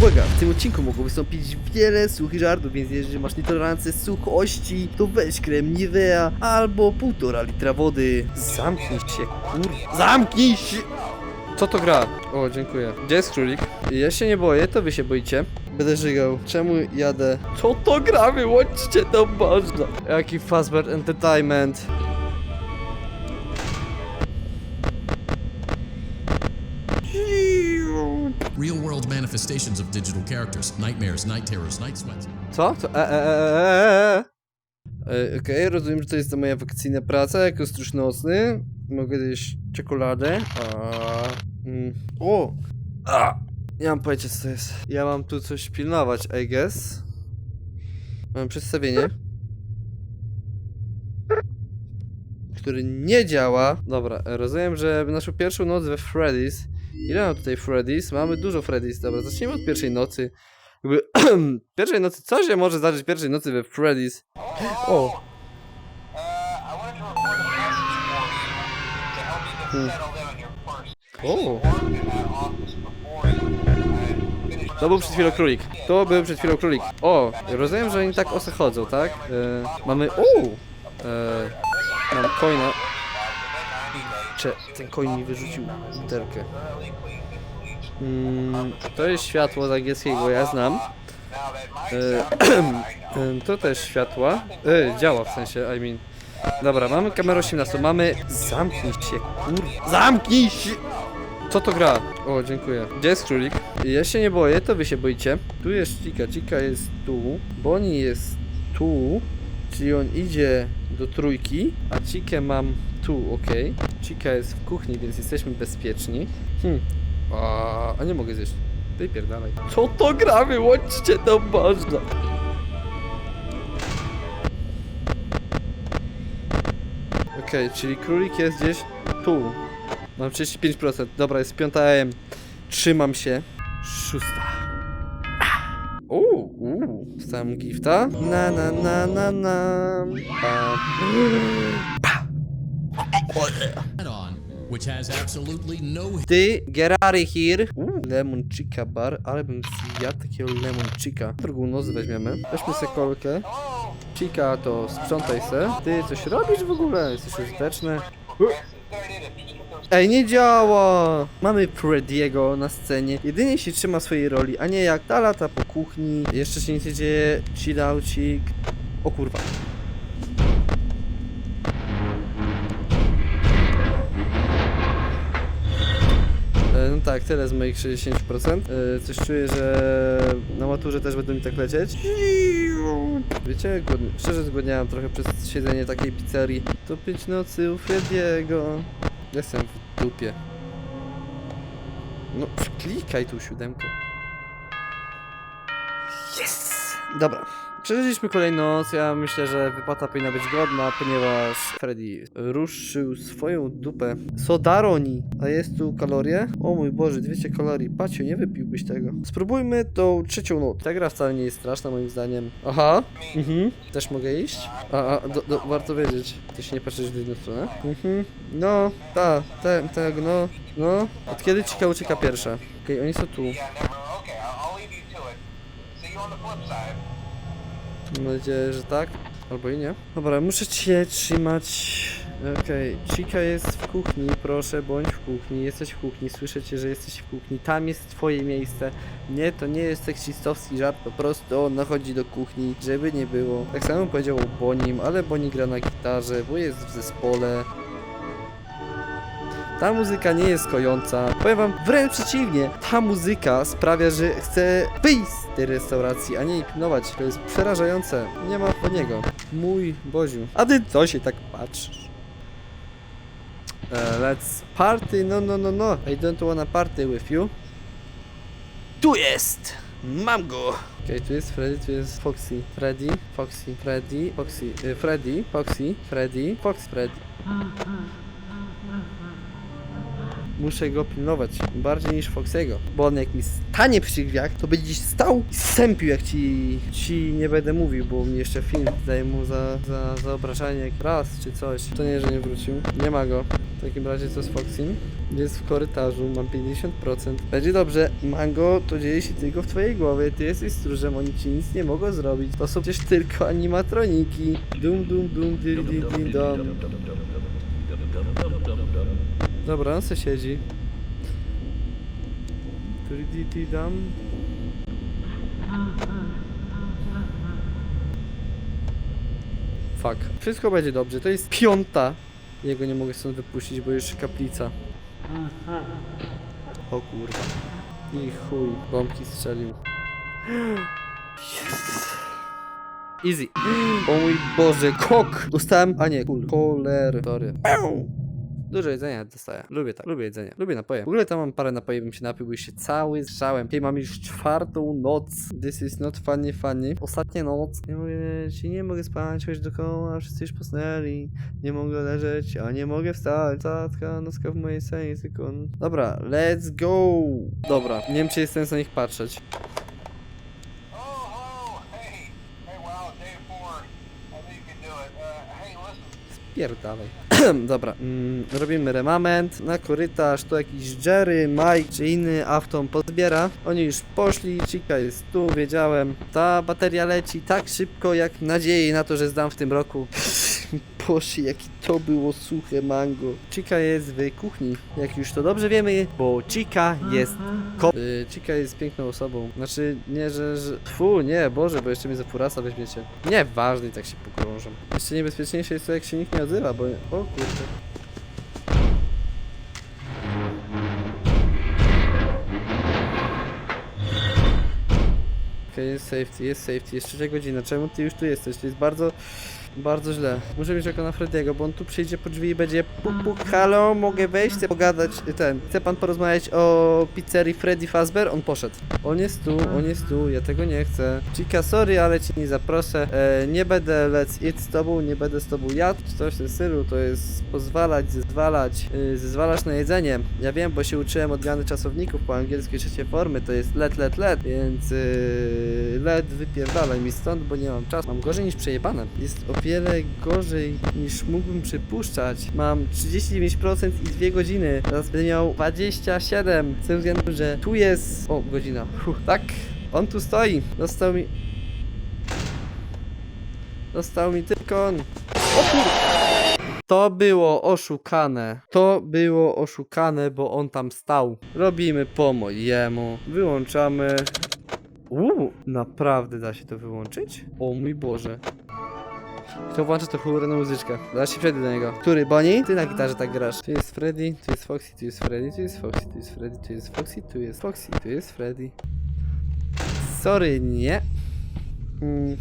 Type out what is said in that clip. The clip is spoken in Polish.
Uwaga, w tym odcinku mogą wystąpić wiele suchych żartów, więc jeżeli masz nietolerancję suchości, to weź krem Nivea albo półtora litra wody. Zamknij się, kur... Zamknij się! Co to gra? O, dziękuję. Gdzie jest królik? Ja się nie boję, to wy się boicie. Będę żygał. Czemu jadę? Co to gra? Wyłączcie to można. Jaki Fazbear Entertainment. Manifestations of digital characters, nightmares, night terrors, night sweats. Co? Co? E, e, e, e, e. e Okej, rozumiem, że to jest ta moja wakacyjna praca jako stróż nocny. Mogę zjeść czekoladę. A, mm, o! A, nie mam pojęcia co to jest. Ja mam tu coś pilnować, I guess. Mam przedstawienie. Który nie działa. Dobra, e, rozumiem, że naszą pierwszą noc we Freddy's. Ile mam tutaj Freddy's? Mamy dużo Freddy's. Dobra, zacznijmy od pierwszej nocy. Jakby pierwszej nocy, co się może zdarzyć pierwszej nocy we Freddy's? O! First O! To był przed chwilą królik. To był przed chwilą królik. O! Rozumiem, że oni tak osy chodzą, tak? E, mamy... O! E, mam coina. Cze, ten coin mi wyrzucił butelkę. Mm, to jest światło z angielskiego, ja znam. E, em, to też światła. E, działa w sensie, I mean. Dobra, mamy kamerę 18, mamy... Zamknij się, kur... Zamknij się! Co to gra? O, dziękuję. Gdzie jest królik? Ja się nie boję, to wy się boicie. Tu jest Chica, Chica jest tu, Bonnie jest tu, czyli on idzie do trójki, a Chikę mam tu, ok. Chica jest w kuchni, więc jesteśmy bezpieczni. Hmm. A, a nie mogę zjeść. Wypierdalaj. Co to gra? Wyłączcie to można. Okej, czyli królik jest gdzieś tu. Mam 35%. Dobra, jest 5 AM. Trzymam się. Szósta. Uuu, uuu. Dostałem gifta. Na na na na na. Pa. Head Ty, of here. Lemon chica bar, ale bym zjadł takiego lemon chica. Drugą noc weźmiemy. Weźmy sobie kolkę. Chica to sprzątaj se. Ty, coś robisz w ogóle? Jesteś użyteczny. Ej, nie działa! Mamy Freddy'ego na scenie. Jedynie się trzyma swojej roli, a nie jak ta lata po kuchni. Jeszcze się nic nie dzieje. Chillaucik. O kurwa. No tak, tyle z moich 60%. E, Coś czuję, że na maturze też będą mi tak lecieć. Wiecie, głodny, szczerze zgłodniałem trochę przez siedzenie takiej pizzerii. To pięć nocy u Frediego. Jestem w dupie. No, klikaj tu siódemkę. Yes! Dobra. Przeżyliśmy kolejną noc. Ja myślę, że wypłata powinna być godna, ponieważ Freddy ruszył swoją dupę. Sodaroni. A jest tu kalorie? O mój Boże, 200 kalorii. Pacio, nie wypiłbyś tego. Spróbujmy tą trzecią noc. Ta gra wcale nie jest straszna moim zdaniem. Aha. Mhm. Też mogę iść? A, a do, do, warto wiedzieć. Ty się nie patrzysz w jedną stronę? Mhm. No, ta, te, tego, no, no. Od kiedy Cika ucieka pierwsza? Okej, oni są tu. Mam nadzieję, że tak. Albo i nie. Dobra, muszę cię trzymać. Okej, Chica jest w kuchni, proszę, bądź w kuchni. Jesteś w kuchni, słyszę cię, że jesteś w kuchni. Tam jest twoje miejsce. Nie, to nie jest seksistowski żart, po prostu ona chodzi do kuchni, żeby nie było. Tak samo powiedział o Bonim, ale Boni gra na gitarze, bo jest w zespole. Ta muzyka nie jest kojąca. Powiem wam wręcz przeciwnie. Ta muzyka sprawia, że chcę wyjść z tej restauracji, a nie jej pilnować. To jest przerażające. Nie ma po niego. Mój Boziu. A ty co się tak patrzysz? Uh, let's party, no no no no. I don't wanna party with you. Tu jest! Mam go! Okej, tu jest Freddy, tu jest Foxy. Freddy, Foxy, Freddy, Foxy, y, Freddy, Foxy, Freddy, Fox, Freddy. Muszę go pilnować bardziej niż Foxiego. Bo on jak mi stanie przy drzwiach, to będzie stał i sępił jak ci, ci nie będę mówił, bo mi jeszcze film daje mu za, za, za obrażanie jak raz czy coś. To nie, że nie wrócił. Nie ma go. W takim razie co z Foxim? Jest w korytarzu, mam 50%. Będzie dobrze. Mango, to dzieje się tylko w twojej głowie. Ty jesteś stróżem, oni ci nic nie mogą zrobić. To są przecież tylko animatroniki. Dum dum dum di di di dum. Dobra, on se siedzi. Di di di dum. Fuck. Wszystko będzie dobrze. To jest piąta. Jego nie mogę stąd wypuścić, bo już kaplica. O kurwa. I chuj. Bombki strzelił. Yes. Easy. O mój Boże, kok! Dostałem, a nie, kul. Sorry. Dużo jedzenia dostaję. Lubię tak. Lubię jedzenie. Lubię napoje. W ogóle tam mam parę napoi, bym się napił, już się cały zrzałem. Dzisiaj mam już czwartą noc. This is not funny funny. Ostatnia noc. Nie mogę leżeć, nie mogę spać, choć dookoła wszyscy już posnęli. Nie mogę leżeć, a nie mogę wstać. Ostatnia nocka w mojej senie sekund. Dobra, let's go! Dobra, nie wiem czy jest sens na nich patrzeć. Spierdalaj. Dobra, mm, robimy remament na korytarz, tu jakiś Jerry, Mike czy inny Afton pozbiera. Oni już poszli, Chica jest tu, wiedziałem. Ta bateria leci tak szybko, jak nadziei na to, że zdam w tym roku. Boże, jakie to było suche mango. Chica jest w kuchni, jak już to dobrze wiemy, bo Chica jest ko... Y, Chica jest piękną osobą. Znaczy, nie, że... że... Nie, Boże, bo jeszcze mnie za furasa weźmiecie. Nie, ważny, tak się pogrążam. Jeszcze niebezpieczniejsze jest to, jak się nikt nie odzywa, bo... O kurde. Okej, jest safety, jest safety. Jest trzecia godzina. Czemu ty już tu jesteś? To jest bardzo, bardzo źle. Muszę mieć oko na Frediego, bo on tu przyjdzie po drzwi i będzie puk, puk, halo, mogę wejść, chcę pogadać, ten, chce pan porozmawiać o pizzerii Freddy Fazbear? On poszedł. On jest tu, on jest tu, ja tego nie chcę. Chica, sorry, ale cię nie zaproszę. E, nie będę let's eat z tobą, nie będę z tobą jadł, czy coś w stylu, to jest pozwalać, zezwalać, yy, zezwalasz na jedzenie. Ja wiem, bo się uczyłem odmiany czasowników po angielskie trzecie formy, to jest let, let, let, więc yy, let wypierdalaj mi stąd, bo nie mam czasu. Mam gorzej niż przejebane. Jest o wiele gorzej niż mógłbym przypuszczać. Mam 39% i 2 godziny. Teraz będę miał 27, z tego względu, że tu jest... O, godzina. Fuh, tak, on tu stoi. Dostał mi... Dostał mi tylko on. O kur... To było oszukane. To było oszukane, bo on tam stał. Robimy po mojemu. Wyłączamy. Uuu, naprawdę da się to wyłączyć? O mój Boże. Kto włącza to chmurną muzyczkę? Zaraz się przejdę do niego. Który, Bonnie? Ty na gitarze tak grasz. Tu jest Freddy, tu jest Foxy, tu jest Freddy, tu jest Foxy, tu jest Freddy, tu jest Foxy, tu jest Foxy, tu jest Freddy. Sorry, nie. Mm.